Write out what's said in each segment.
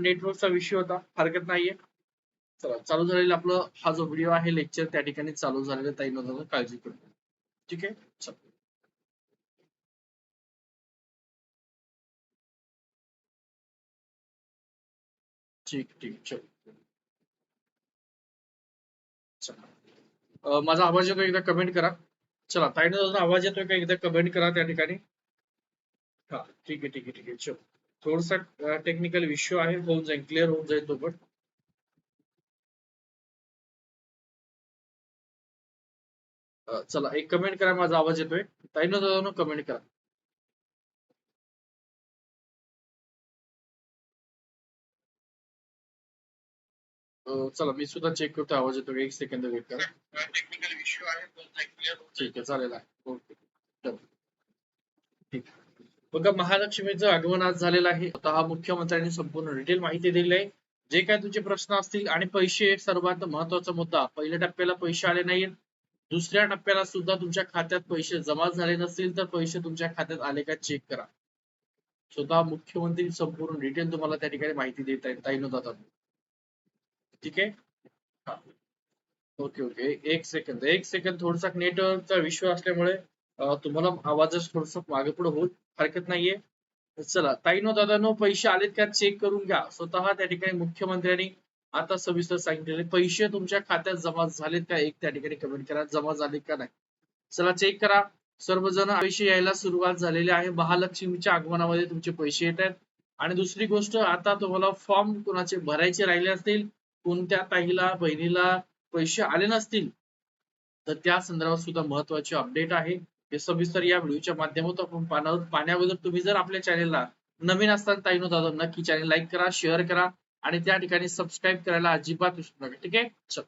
नेटवर्कचा विषय होता. हरकत नाहीये. चला चालू झालेला आपलं हा जो व्हिडिओ आहे लेक्चर त्या ठिकाणी चालू झालेला ताई न काळजी करू. ठीक आहे? चला. ठीक ठीक. चल. चला. माझा आवाज येतो एकदा कमेंट करा. चला ताईने आवाज येतोय का एकदा कमेंट करा त्या ठिकाणी? हा ठीक आहे ठीक आहे ठीक आहे. चल. थोडसा टेक्निकल इश्यू आहे होऊन जाईल क्लिअर होऊन जाईल तो पण. चला एक कमेंट करा माझा आवाज येतोय. ताईनं दादा कमेंट करा. चला मी सुद्धा चेक करतो आवाज येतो? एक सेकंद वेट करा. टेक्निकल इश्यू आहे ठीक आहे चालेल आहे. ओके. ठीक बघा महालक्ष्मीचं आगमन आज झालेलं आहे. आता हा मुख्यमंत्र्यांनी संपूर्ण डिटेल माहिती दिली आहे. जे काय तुमचे प्रश्न असतील आणि पैसे सर्वात महत्त्वाचा मुद्दा. पहिल्या टप्प्याला पैसे आले नाहीत. दुसऱ्या टप्प्याला सुद्धा तुमच्या खात्यात पैसे जमा झाले नसतील तर पैसे तुमच्या खात्यात आले का चेक करा. स्वतः मुख्यमंत्री संपूर्ण डिटेल तुम्हाला त्या ठिकाणी माहिती देत आहेत. ताईनो दादा ठीक आहे? Okay okay. एक सेकंद एक सेकंद थोडसा नेटवर्कचा विश्व असल्यामुळे तुम्हाला आवाजच थोडस मागे पुढे होत हरकत नाहीये. चला ताईनो दादानो पैसे आलेत का? चेक करून घ्या. स्वतः त्या ठिकाणी मुख्यमंत्र्यांनी आता सविस्तर सांगितलेले. पैसे तुमच्या खात्यात जमा झालेत का? एक त्या ठिकाणी कमेंट करा. जमा झाले का नाही? चला चेक करा. सर्वजण पैसे यायला सुरुवात झालेली आहे. महालक्ष्मीच्या आगमनामध्ये तुमचे पैसे येत आहेत. आणि दुसरी गोष्ट आता तुम्हाला फॉर्म कोणाचे भरायचे राहिले असतील कोणत्या ताईला बहिणीला पैसे आले नसतील तर त्या संदर्भात सुद्धा महत्त्वाचे अपडेट आहे. हे सविस्तर या व्हिडिओच्या माध्यमातून आपण पाहणार आहोत. तुम्ही जर आपल्या चॅनेलला नवीन असताना ताईनो दादा नक्की चॅनेल लाईक करा शेअर करा आणि त्या ठिकाणी सबस्क्राईब करायला अजिबात विसरू नका ठीक आहे?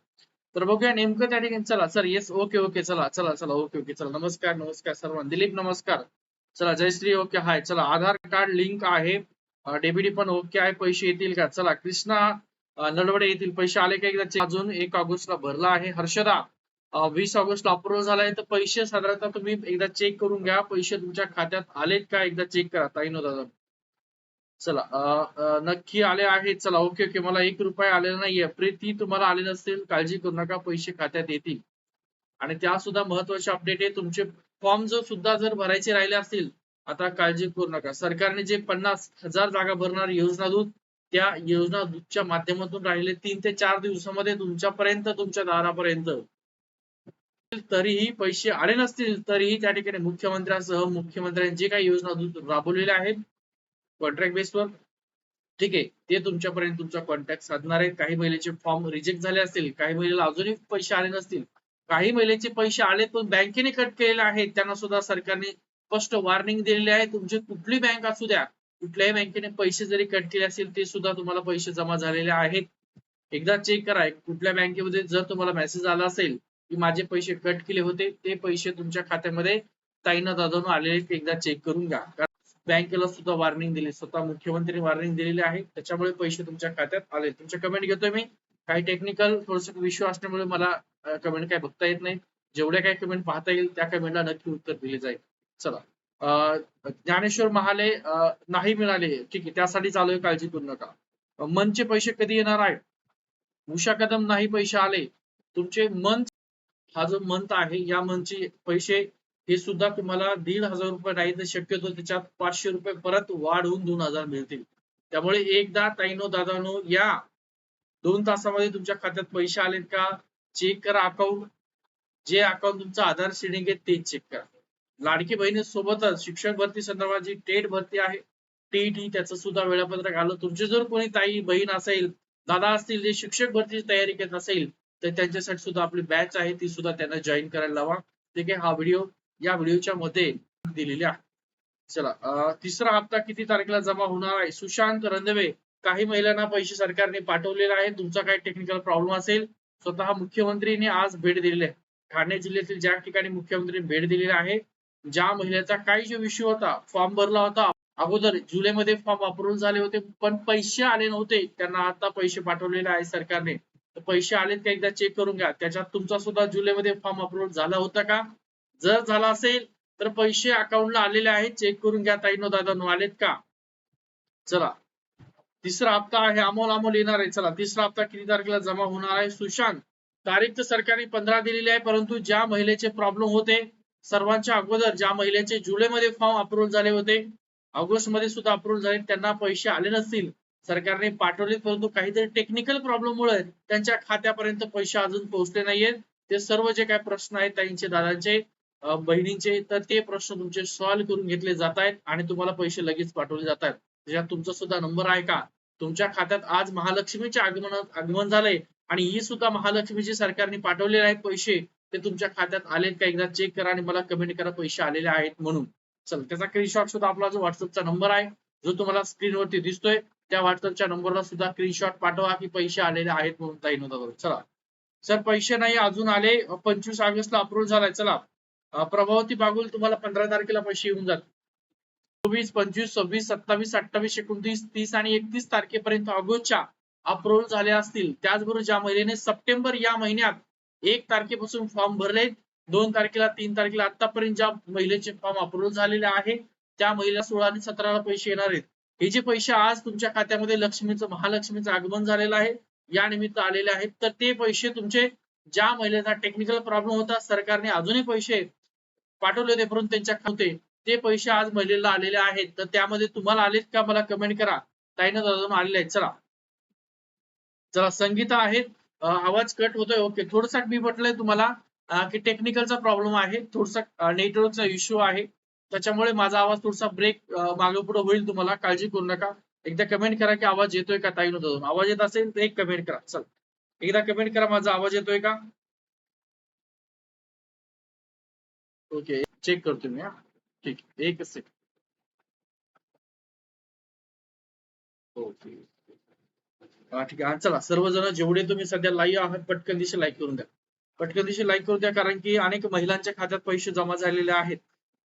तर बघूया नेमकं त्या ठिकाणी चला. सर येस ओके ओके चला चला चला ओके ओके चला. नमस्कार नमस्कार सर्वांना. दिलीप नमस्कार. चला जयश्री ओके हाय चला आधार कार्ड लिंक आहे. डेबिटी पण ओके आहे. पैसे येतील का? चला कृष्णा नडवडे येतील. पैसे आले का एकदा? अजून एक ऑगस्टला भरला आहे. हर्षदा वीस ऑगस्टला अप्रूव्ह झालाय तर पैसे साधारणतः तुम्ही एकदा चेक करून घ्या. पैसे तुमच्या खात्यात आलेत का? एकदा चेक करा. ताईनो दादा चला नक्की आले आहेत. चला ओके ओके मला एक रुपया आलेला नाहीये. प्रीती तुम्हाला आले नसतील. काळजी करू नका. पैसे खात्यात येतील. आणि त्या सुद्धा महत्त्वाचे अपडेट आहे. तुमचे फॉर्म जर सुद्धा जर भरायचे राहिले असतील आता काळजी करू नका. सरकारने जे पन्नास हजार जागा भरणार योजना दूत त्या योजना दूतच्या माध्यमातून राहिले तीन ते चार दिवसामध्ये तुमच्यापर्यंत तुमच्या दारापर्यंत. तरीही पैसे आले नसतील तरीही त्या ठिकाणी मुख्यमंत्र्यांसह मुख्यमंत्र्यांनी जे काही योजना राबवलेल्या आहेत कॉन्ट्रॅक्ट बेसवर ठीक आहे ते तुमच्यापर्यंत तुमचा कॉन्टॅक्ट साधणार आहेत. काही महिलेचे फॉर्म रिजेक्ट झाले असतील काही महिलेला अजूनही पैसे आले नसतील काही महिलेचे पैसे आले पण बँकेने कट केलेले आहेत. त्यांना सुद्धा सरकारने स्पष्ट वॉर्निंग दिलेली आहे. तुमची कुठली बँक असू द्या कुठल्याही बँकेने पैसे जरी कट केले असतील ते सुद्धा तुम्हाला पैसे जमा झालेले आहेत. एकदा चेक करा कुठल्या बँकेमध्ये जर तुम्हाला मेसेज आला असेल की माझे पैसे कट केले होते ते पैसे तुमच्या खात्यामध्ये ताईना दादानं आलेले एकदा चेक करून घ्या. कारण बँकेला सुद्धा वॉर्निंग दिली स्वतः मुख्यमंत्री वॉर्निंग दिलेली आहे. त्याच्यामुळे पैसे तुमच्या खात्यात आले. तुमचे कमेंट घेतोय मी. काही टेक्निकल थोडस विषय असल्यामुळे मला कमेंट काय बघता येत नाही. जेवढ्या काही कमेंट पाहता येईल त्या कमेंटला नक्की उत्तर दिले जाईल. चला. अं, ज्ञानेश्वर महाले नाही मिळाले. ठीक आहे त्यासाठी चालू आहे काळजी करू नका मनचे पैसे कधी येणार आहे उषा कदम नाही पैसे आले. तुमचे मन हा जो मंथ आहे या मंथचे पैसे हे सुद्धा तुम्हाला दीड हजार रुपये नाही तर शक्यतो त्याच्यात पाचशे रुपये परत वाढ होऊन दोन हजार मिळतील. त्यामुळे एकदा ताईनो दादानो या दोन तासामध्ये तुमच्या खात्यात पैसे आलेत का? चेक करा अकाउंट जे अकाउंट तुमचं आधार शेडिंग आहे तेच चेक करा. लाडकी बहिणी सोबतच शिक्षक भरती संदर्भात जी टेट भरती आहे टेट ही त्याचं सुद्धा वेळापत्रक आलं. तुमचे जर कोणी ताई बहीण असेल दादा असतील जे शिक्षक भरतीची तयारी करत असेल तर त्यांच्यासाठी सुद्धा आपली बॅच आहे ती सुद्धा त्यांना जॉईन करायला लावा. ठीक आहे? हा व्हिडिओ या व्हिडिओच्या मध्ये दिलेली आहे. चला तिसरा हप्ता किती तारखेला जमा होणार आहे? सुशांत रंधवे काही महिलांना पैसे सरकारने पाठवलेले आहे तुमचा काही टेक्निकल प्रॉब्लेम असेल स्वतः मुख्यमंत्रीने आज भेट दिलेली आहे. ठाणे जिल्ह्यातील ज्या ठिकाणी मुख्यमंत्र्यांनी भेट दिलेली आहे ज्या महिलेचा काही जो विषय होता फॉर्म भरला होता अगोदर जुलैमध्ये फॉर्म अप्रुव्ह झाले होते पण पैसे आले नव्हते. त्यांना आता पैसे पाठवलेले आहे सरकारने. पैसे आलेत का एकदा चेक करून घ्या. त्याच्यात तुमचा सुद्धा जुलैमध्ये फॉर्म अप्रुव्ह झाला होता का? जर झाला असेल तर पैसे अकाउंटला आलेले आहेत चेक करून घ्या. ताईनो दादानो आलेत का? चला. तिसरा हप्ता आहे अमोल अमोल येणार आहे. चला. तिसरा हप्ता किती तारखेला जमा होणार आहे? सुशांत. तारीख तर सरकारने पंधरा दिलेली आहे परंतु ज्या महिलेचे प्रॉब्लेम होते सर्वांच्या अगोदर ज्या महिलेचे जुलैमध्ये फॉर्म अप्रुव्ह झाले होते ऑगस्टमध्ये सुद्धा अप्रुव्ह झाले त्यांना पैसे आले नसतील. सरकारने पाठवले परंतु काहीतरी टेक्निकल प्रॉब्लेम मुळे त्यांच्या खात्यापर्यंत पैसे अजून पोहोचले नाहीयेत. ते सर्व जे काही प्रश्न आहेत त्यांचे दादांचे बहिणींचे तर ते प्रश्न तुमचे सॉल्व्ह करून घेतले जात आहेत आणि तुम्हाला पैसे लगेच पाठवले जात आहेत. त्याच्यात तुमचा सुद्धा नंबर आहे का? तुमच्या खात्यात आज महालक्ष्मीचे आगमन आगमन झालंय आणि ही सुद्धा महालक्ष्मीचे सरकारने पाठवलेले आहेत पैसे. ते तुमच्या खात्यात आलेत का? एकदा चेक करा आणि मला कमेंट करा पैसे आलेले आहेत म्हणून. चल त्याचा स्क्रीनशॉट सुद्धा आपला जो व्हॉट्सअपचा नंबर आहे जो तुम्हाला स्क्रीनवरती दिसतोय त्या व्हॉट्सअपच्या नंबरला सुद्धा स्क्रीनशॉट पाठवा की पैसे आलेले आहेत म्हणून ताई नोंद चला. सर पैसे नाही अजून आले. पंचवीस ऑगस्टला अप्रूव्ह झालाय. चला. प्रभावती बागुल तुम्हाला पंधरा तारखेला पैसे येऊन जातील. चोवीस पंचवीस सव्वीस सत्तावीस अठ्ठावीस एकोणतीस तीस आणि एकतीस तारखेपर्यंत ऑगस्टच्या अप्रूव्हल झाले असतील. त्याचबरोबर ज्या महिलेने सप्टेंबर या महिन्यात एक तारखेपासून फॉर्म भरले दोन तारखेला तीन तारखेला आतापर्यंत ज्या महिलेचे फॉर्म अप्रूव्हल झालेले आहे त्या महिला सोळा आणि सतराला पैसे येणार आहेत. हे जे पैसे आज तुमच्या खात्यामध्ये लक्ष्मीचं महालक्ष्मीचं आगमन झालेलं आहे या निमित्त आलेले आहेत तर ते पैसे तुमचे ज्या महिलेचा टेक्निकल प्रॉब्लेम होता सरकारने अजूनही पैसे पाठवले होते परंतु त्यांच्या खाते ते पैसे आज महिलेला आलेले आहेत तर त्यामध्ये तुम्हाला आलेत का? मला कमेंट करा. ताईनं अजून आलेले आहेत. चला. चला संगीता आहेत. आवाज कट होतोय. ओके. थोडसा मी म्हटलंय तुम्हाला की टेक्निकलचा प्रॉब्लेम आहे. थोडसा नेटवर्कचा इश्यू आहे. त्याच्यामुळे माझा आवाज थोडासा ब्रेक मागे पुढे होईल तुम्हाला. काळजी करू नका. एकदा कमेंट करा की आवाज येतोय का? ताई अजून आवाज येत असेल तर एक कमेंट करा. चल. एकदा कमेंट करा माझा आवाज येतोय का? ओके चेक करतो मी हा. ठीक एक सेकंड ओके ठीक आहे. चला. सर्वजण जेवढे तुम्ही सध्या लाईव्ह आहात पटकन दिशे लाईक करून द्या. पटकन दिशे लाईक करून द्या कारण की अनेक महिलांच्या खात्यात पैसे जमा झालेले आहेत.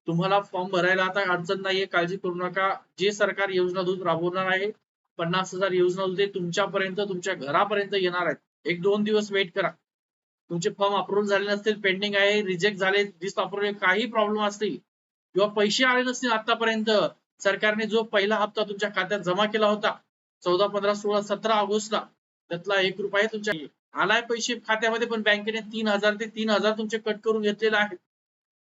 तुम्हाला फॉर्म भरायला आता अडचण नाहीये काळजी करू नका. जे सरकार योजना दूध राबवणार आहे पन्नास हजार योजना दूध तुमच्यापर्यंत तुमच्या घरापर्यंत येणार आहेत. एक दोन दिवस वेट करा. तुमचे फॉर्म अप्रुव्ह झाले नसतील पेंडिंग आहे रिजेक्ट झाले डिस अप्रूव्ह काही प्रॉब्लेम असतील. किंवा पैसे आले नसतील आतापर्यंत सरकारने जो पहिला हप्ता तुमच्या खात्यात जमा केला होता चौदा पंधरा सोळा सतरा ऑगस्टला त्यातला एक रुपया तुमच्या आलाय पैसे खात्यामध्ये पण बँकेने तीन हजार ते तीन हजार तुमचे कट करून घेतलेले आहेत.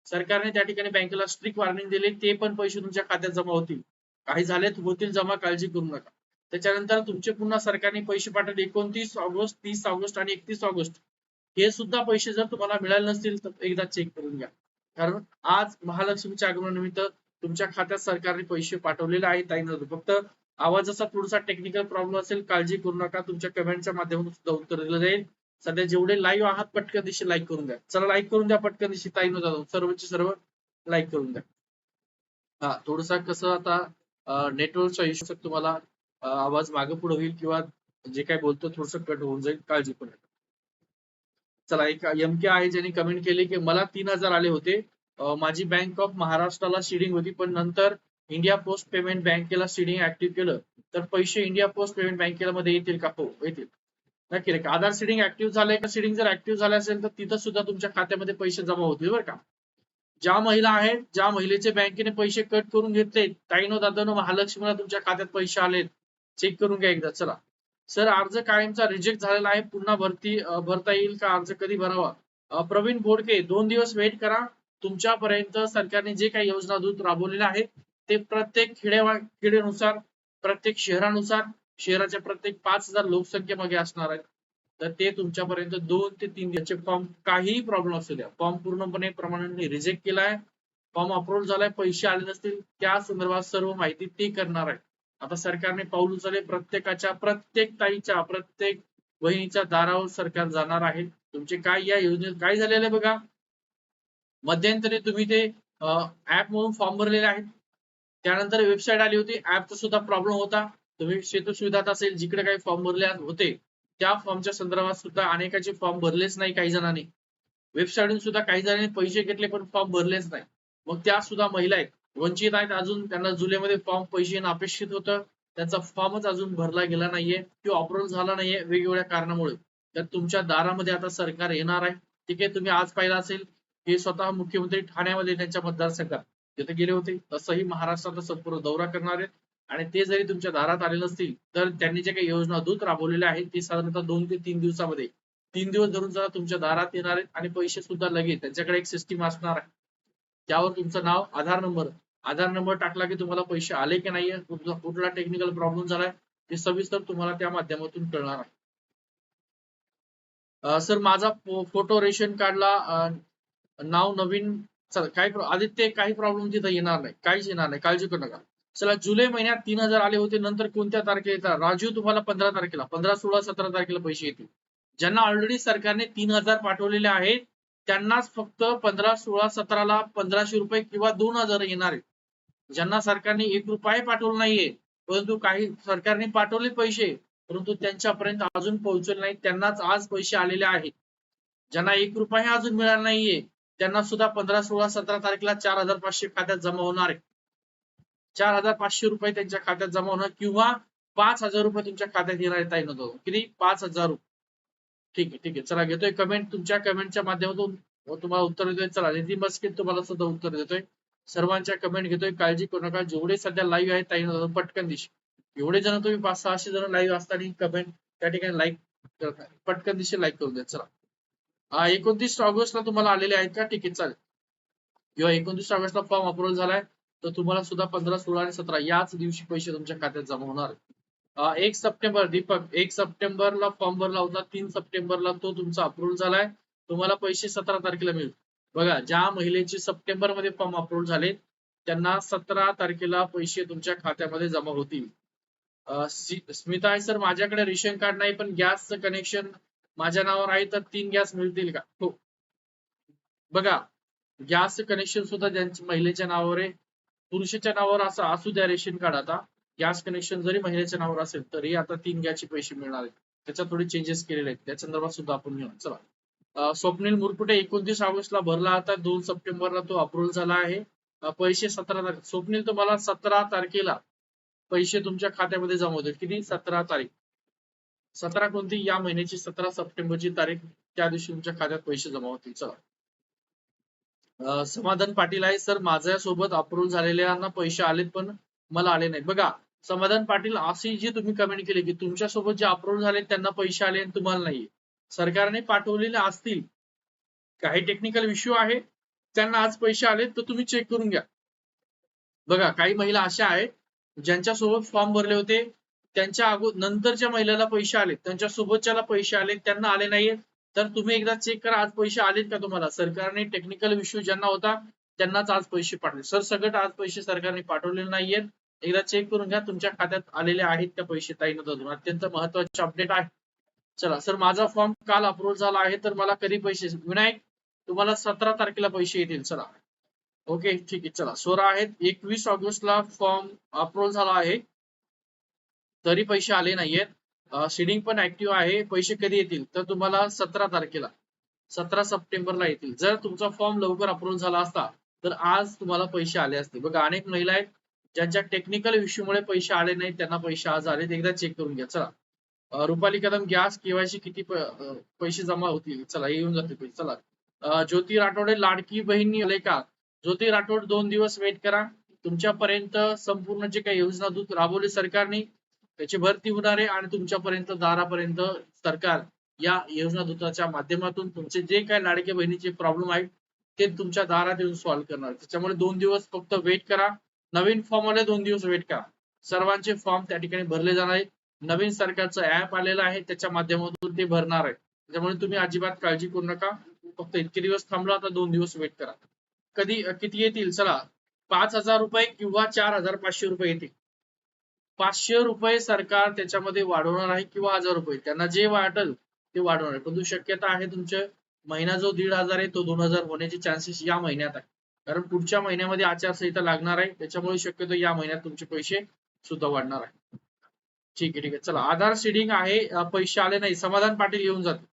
सरकारने त्या ठिकाणी बँकेला स्ट्रिक्ट वॉर्निंग दिली. ते पण पैसे तुमच्या खात्यात जमा होतील. काही झाले होतील जमा काळजी करू नका. त्याच्यानंतर तुमचे पुन्हा सरकारने पैसे पाठवले. एकोणतीस ऑगस्ट तीस ऑगस्ट आणि एकतीस ऑगस्ट. हे सुद्धा पैसे जर तुम्हाला मिळाले नसतील तर एकदा चेक करून घ्या. कारण आज महालक्ष्मीच्या आगमनानिमित्त तुमच्या खात्यात सरकारने पैसे पाठवलेले आहेत ताईंना फक्त आवाजाचा थोडासा टेक्निकल प्रॉब्लेम असेल काळजी करू नका. तुमच्या कमेंटच्या माध्यमातून सुद्धा उत्तर दिलं जाईल. सध्या जेवढे लाईव्ह आहात पटकन दिशी लाईक करून द्या. चला लाईक करून द्या पटकन दिशी ताई न सर्वचे सर्व लाईक करून द्या. हा थोडसा कसं आता नेटवर्कचा इश्यू तुम्हाला आवाज मागे पुढे होईल किंवा जे काय बोलतो थोडस कट होऊन जाईल काळजी पण चला एक एम के आहे ज्यांनी कमेंट केली की मला तीन हजार आले होते. माझी बँक ऑफ महाराष्ट्राला सीडिंग होती पण नंतर इंडिया पोस्ट पेमेंट बँकेला सीडिंग ऍक्टिव्ह केलं. तर पैसे इंडिया पोस्ट पेमेंट बँकेला मध्ये येतील का? हो येतील. नक्की नक्की आधार सिडिंग ऍक्टिव्ह झालंय का? सिडिंग जर ऍक्टिव्ह झालं असेल तर तिथं सुद्धा तुमच्या खात्यामध्ये पैसे जमा होतील बरं का. ज्या महिला आहेत ज्या महिलेचे बँकेने पैसे कट करून घेतले ताईनो दादानो महालक्ष्मीला तुमच्या खात्यात पैसे आलेत चेक करून घ्या एकदा चला. सर अर्ज कायमचा रिजेक्ट झालेला आहे पुन्हा भरती भरता येईल का? अर्ज कधी भरावा? प्रवीण बोडके दोन दिवस वेट करा. तुमच्यापर्यंत सरकारने जे काही योजना दूत राबवलेल्या आहेत ते प्रत्येक खेड्या खेडेनुसार प्रत्येक शहरानुसार शहराच्या प्रत्येक पाच हजार लोकसंख्येमागे असणार आहेत. तर ते तुमच्यापर्यंत दोन ते तीन याचे फॉर्म काहीही प्रॉब्लेम असू द्या. फॉर्म पूर्णपणे प्रमाणाने रिजेक्ट केलाय फॉर्म अप्रूव्ह झालाय पैसे आले नसतील त्या संदर्भात सर्व माहिती ते करणार आहे आता सरकारने पाऊल उचलले प्रत्येकाच्या प्रत्येक ताईच्या प्रत्येक बहिणीच्या दारावर सरकार जाणार आहे. तुमचे काय या योजनेत काय झालेलं आहे बघा? मध्यंतरी तुम्ही ते ऍप म्हणून फॉर्म भरलेले आहेत. त्यानंतर वेबसाईट आली होती ऍपचा सुद्धा प्रॉब्लेम होता. तुम्ही सेतू सुविधात असेल जिकडे काही फॉर्म भरले होते त्या फॉर्मच्या संदर्भात सुद्धा अनेकाचे फॉर्म भरलेच नाही काही जणांनी. वेबसाईटून सुद्धा काही जणांनी पैसे घेतले पण फॉर्म भरलेच नाही. मग त्या सुद्धा महिला आहेत. वंचित आहेत अजून त्यांना जुलैमध्ये फॉर्म पैसे येणं अपेक्षित होतं. त्यांचा फॉर्मच अजून भरला गेला नाहीये. किंवा अप्रुव्ह झाला नाहीये वेगवेगळ्या कारणामुळे. तर तुमच्या दारामध्ये आता सरकार येणार आहे. ठीक आहे तुम्ही आज पाहिलं असेल हे स्वतः मुख्यमंत्री ठाण्यामध्ये त्यांच्या मतदारसंघात तिथे गेले होते तसंही महाराष्ट्राचा संपूर्ण दौरा करणार आहेत. आणि ते जरी तुमच्या दारात आले नसतील तर त्यांनी जे काही योजना दूत राबवलेल्या आहेत ते साधारणतः दोन ते तीन दिवसामध्ये. तीन दिवस धरून जरा तुमच्या दारात येणार आहेत आणि पैसे सुद्धा लगेच त्यांच्याकडे एक सिस्टीम असणार आहे. त्यावर तुमचं नाव आधार नंबर आधार नंबर टाकला की तुम्हाला पैसे आले की नाहीये तुमचा कुठला टेक्निकल प्रॉब्लेम झालाय ते सविस्तर तुम्हाला त्या माध्यमातून कळणार आहे. सर माझा फोटो रेशन कार्डला नाव नवीन चला काही आदित्य काही प्रॉब्लेम तिथं येणार नाही. काहीच येणार नाही. काळजी करू नका. चला जुलै महिन्यात तीन हजार आले होते नंतर कोणत्या तारखेला येतात राजू तुम्हाला पंधरा तारखेला पंधरा सोळा सतरा तारखेला पैसे येतील. ज्यांना ऑलरेडी सरकारने तीन हजार पाठवलेले आहेत त्यांनाच फक्त पंधरा सोळा सतराला पंधराशे रुपये किंवा दोन हजार येणार आहेत. ज्यांना सरकारने एक रुपये पाठवला नाहीये परंतु काही सरकारने पाठवले पैसे परंतु त्यांच्यापर्यंत अजून पोहोचले नाही त्यांनाच आज पैसे आलेले आहेत. ज्यांना एक रुपये अजून मिळाला नाहीये त्यांना सुद्धा पंधरा सोळा सतरा तारखेला चार हजार पाचशे खात्यात जमा होणार आहे. चार हजार पाचशे रुपये त्यांच्या खात्यात जमा होणार किंवा पाच हजार रुपये तुमच्या खात्यात येणार येता येणार किती पाच हजार रुपये. ठीक आहे ठीक आहे. चला घेतोय कमेंट तुमच्या कमेंटच्या माध्यमातून तुम्हाला उत्तर देतोय. चला निधी मस्किन तुम्हाला सुद्धा उत्तर देतोय. सर्वांच्या कमेंट घेतोय. काळजी करू नका. जेवढे सध्या लाईव्ह आहेत ताई नव्हतं पटकन दिशी. एवढे जण तुम्ही पाच सहाशे जण लाईव्ह असताना कमेंट त्या ठिकाणी लाईक करताय. पटकन दिशी लाईक करून द्या. चला. एकोणतीस ऑगस्टला तुम्हाला आलेले आहेत का? ठीक आहे चालेल. किंवा एकोणतीस ऑगस्टला फॉर्म अप्रुव्हल झालाय. तर तुम्हाला सुद्धा पंधरा सोळा आणि सतरा याच दिवशी पैसे तुमच्या खात्यात जमा होणार. एक सप्टेंबर दीपक एक सप्टेंबरला फॉर्म भरला होता तीन सप्टेंबरला तो तुमचा अप्रूव्ह झालाय. तुम्हाला पैसे सतरा तारखेला मिळतील. बघा ज्या महिलेचे सप्टेंबरमध्ये फॉर्म अप्रूव्ह झाले त्यांना सतरा तारखेला पैसे तुमच्या खात्यामध्ये जमा होतील. स्मिता आहे सर माझ्याकडे रेशन कार्ड नाही पण गॅसचं कनेक्शन माझ्या नावावर आहे तर तीन गॅस मिळतील का? हो. बघा गॅस कनेक्शन सुद्धा ज्यांच्या महिलेच्या नावावर आहे पुरुषाच्या नावावर असा असू द्या रेशन कार्ड आता. गॅस कनेक्शन जरी महिलेच्या नावावर असेल तरी आता तीन गॅसचे पैसे मिळणार आहेत. त्याच्यात थोडे चेंजेस केलेले आहेत. त्या संदर्भात सुद्धा आपण घेऊ चला. स्वप्नील मुरपुटे एकोणतीस ऑगस्टला भरला होता दोन सप्टेंबरला तो अप्रूव्ह झाला आहे. पैसे सतरा तारीख स्वप्नील तुम्हाला सतरा तारखेला पैसे तुमच्या खात्यामध्ये जमा होतील. किती? सतरा तारीख. सतरा कोणती? या महिन्याची सतरा सप्टेंबरची तारीख. त्या दिवशी तुमच्या खात्यात पैसे जमा होतील. चला. समाधान पाटील आहे. सर माझ्यासोबत अप्रूव्ह झालेल्यांना पैसे आलेत पण मला आले नाही बघा समाधान पाटील अशी जी तुम्ही कमेंट केली की तुमच्यासोबत जे अप्रूव्ह झाले त्यांना पैसे आले आणि तुम्हाला नाही. सरकारने पाठवलेले असतील. काही टेक्निकल इश्यू आहे. त्यांना आज पैसे आले तर तुम्ही चेक करून घ्या. बघा काही महिला अशा आहेत ज्यांच्या सोबत फॉर्म भरले होते. त्यांच्या अगो नंतरच्या महिलेला पैसे आले त्यांच्या सोबतच्याला पैसे आले त्यांना आले नाहीये तर तुम्ही एकदा चेक करा आज पैसे आलेत का तुम्हाला? सरकारने टेक्निकल इश्यू ज्यांना होता त्यांनाच आज पैसे पाठवले. सर सगळं आज पैसे सरकारने पाठवलेले नाहीयेत. एकदा चेक करून घ्या तुमच्या खात्यात आलेले आहेत त्या पैसे ताई अजून अत्यंत महत्त्वाचे अपडेट आहे. चला सर माझा फॉर्म काल अप्रूव्ह झाला आहे तर मला कधी पैसे विनायक तुम्हाला सतरा तारखेला पैसे येतील. चला. ओके ठीक आहे. चला. सोळा आहेत. एकवीस ऑगस्टला फॉर्म अप्रूव्ह झाला आहे. तरी पैसे आले नाहीयेत. सीडिंग पण ऍक्टिव्ह आहे. पैसे कधी येतील? तर तुम्हाला सतरा तारखेला सतरा सप्टेंबरला येतील. जर तुमचा फॉर्म लवकर अप्रूव्ह झाला असता तर आज तुम्हाला पैसे आले असते बघा अनेक महिला आहेत ज्यांच्या टेक्निकल इश्यूमुळे पैसे आले नाहीत. त्यांना पैसे आज आले एकदा चेक करून घ्या. चला. रुपाली कदम गॅस केवायसी किती पैसे जमा होतील? चला येऊन जाते पैसे. चला. ज्योती राठोडे लाडकी बहीण आले का? ज्योती राठोड दोन दिवस वेट करा. तुमच्यापर्यंत संपूर्ण जे काही योजना दूत राबवली सरकारने त्याची भरती होणार आहे आणि तुमच्यापर्यंत दारापर्यंत सरकार या योजना दूताच्या माध्यमातून तुमचे जे काही लाडके बहिणीचे प्रॉब्लेम आहेत ते तुमच्या दारात येऊन सॉल्व्ह करणार. त्याच्यामुळे दोन दिवस फक्त वेट करा. नवीन फॉर्म आले दोन दिवस वेट करा. सर्वांचे फॉर्म त्या ठिकाणी भरले जाणार आहेत. नवीन सरकारचं ऍप आलेलं आहे त्याच्या माध्यमातून ते भरणार आहे त्याच्यामुळे तुम्ही अजिबात काळजी करू नका. फक्त इतके दिवस थांबला आता दोन दिवस वेट करा. कधी किती येतील? चला पाच हजार रुपये किंवा चार हजार पाचशे रुपये येतील. पाचशे रुपये सरकार त्याच्यामध्ये वाढवणार आहे किंवा हजार रुपये. त्यांना जे वाटेल ते वाढवणार आहे. परंतु शक्यता आहे तुमचे महिना जो दीड हजार आहे तो दोन हजार होण्याचे चान्सेस या महिन्यात आहे. कारण पुढच्या महिन्यामध्ये आचारसंहिता लागणार आहे. त्याच्यामुळे शक्यतो या महिन्यात तुमचे पैसे सुद्धा वाढणार आहे. ठीक आहे ठीक आहे. चला आधार सीडिंग आहे. पैसे आले नाही. समाधान पाटील येऊन जाते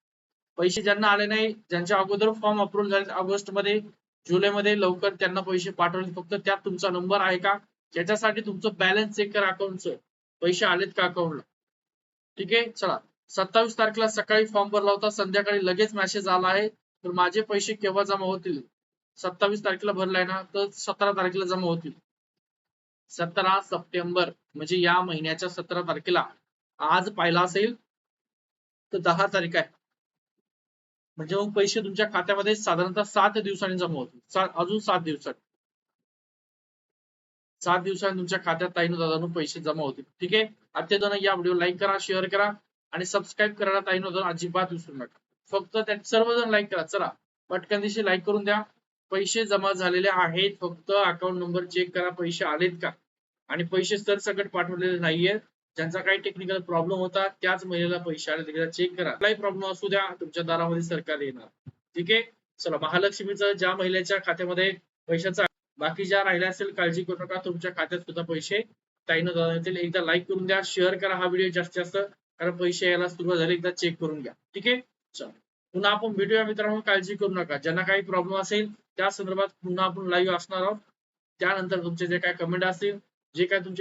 पैसे ज्यांना आले नाही ज्यांच्या अगोदर फॉर्म अप्रूव्ह झाले ऑगस्टमध्ये जुलैमध्ये लवकर त्यांना पैसे पाठवले. फक्त त्यात तुमचा नंबर आहे का? याच्यासाठी तुमचं बॅलन्स चेक करा अकाउंटचं पैसे आलेत का अकाउंटला ठीक आहे? चला. सत्तावीस तारखेला सकाळी फॉर्म भरला होता संध्याकाळी लगेच मेसेज आला आहे. तर माझे पैसे केव्हा जमा होतील? सत्तावीस तारखेला भरलाय ना तर सतरा तारखेला जमा होतील. सतरा सप्टेंबर म्हणजे या महिन्याच्या सतरा तारखेला. आज पाहिला असेल तर दहा तारीख आहे. म्हणजे मग पैसे तुमच्या खात्यामध्ये साधारणतः सात दिवसांनी जमा होतील. अजून सात दिवसात सात दिवसांनी तुमच्या खात्यात ताईनो दादांनो पैसे जमा होतील. ठीक आहे? अत्यंत या व्हिडिओ लाईक करा शेअर करा आणि सबस्क्राईब करायला ताईनो दादा अजिबात विसरू नका. फक्त त्यात सर्वजण लाईक करा. चला पटकन दिवशी लाईक करून द्या. पैसे जमा झालेले आहेत. फक्त अकाउंट नंबर चेक करा. पैसे आलेत का? आणि पैसे सरसकट पाठवलेले नाहीये ज्यांचा काही टेक्निकल प्रॉब्लेम होता त्याच महिलेला पैसे आले तिकडे चेक करा. काही प्रॉब्लेम असू द्या तुमच्या दारामध्ये सरकार येणार. ठीक आहे? चला महालक्ष्मीचं ज्या महिलेच्या खात्यामध्ये पैशाचा बाकी ज्या राहिल्या असेल काळजी करू नका. तुमच्या खात्यात सुद्धा पैसे ताईनं दादा येतील एकदा लाईक करून द्या शेअर करा हा व्हिडिओ जास्तीत जास्त. कारण पैसे यायला सुरुवात झाली एकदा चेक करून घ्या. ठीक आहे? चल. पुन्हा आपण भेटूया मित्रांनो काळजी करू नका. ज्यांना काही प्रॉब्लेम असेल त्या संदर्भात पुन्हा आपण लाईव्ह असणार आहोत. त्यानंतर तुमचे जे काही कमेंट असतील जे काही तुमचे